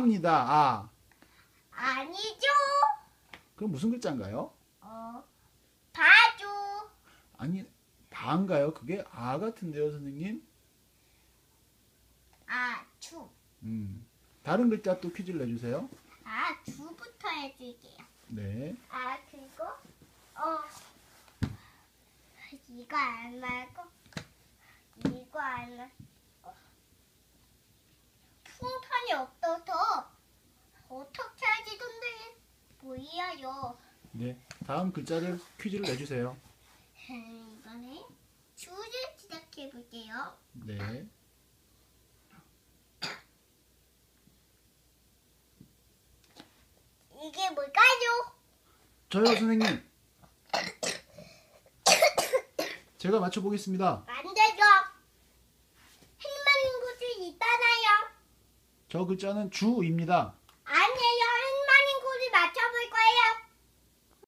아입니다. 아. 아니죠. 그럼 무슨 글자인가요? 어, 바주. 아니, 바인가요? 그게 아 같은데요, 선생님? 아 주. 음. 다른 글자 또 퀴즈를 내주세요. 아 주부터 해줄게요. 네. 아 그리고 어 이거 안 말고 이거 안 말고 풍선이 없어서 어떻게 하지 선생님 보이야요 네. 다음 글자를 퀴즈를 내주세요. 이번에 주를 시작해 볼게요 네. 이게 뭘까요? 저요, 선생님. 제가 맞춰보겠습니다. 안 되죠 행만인 곳이 있잖아요 저 글자는 주입니다. chocolate later.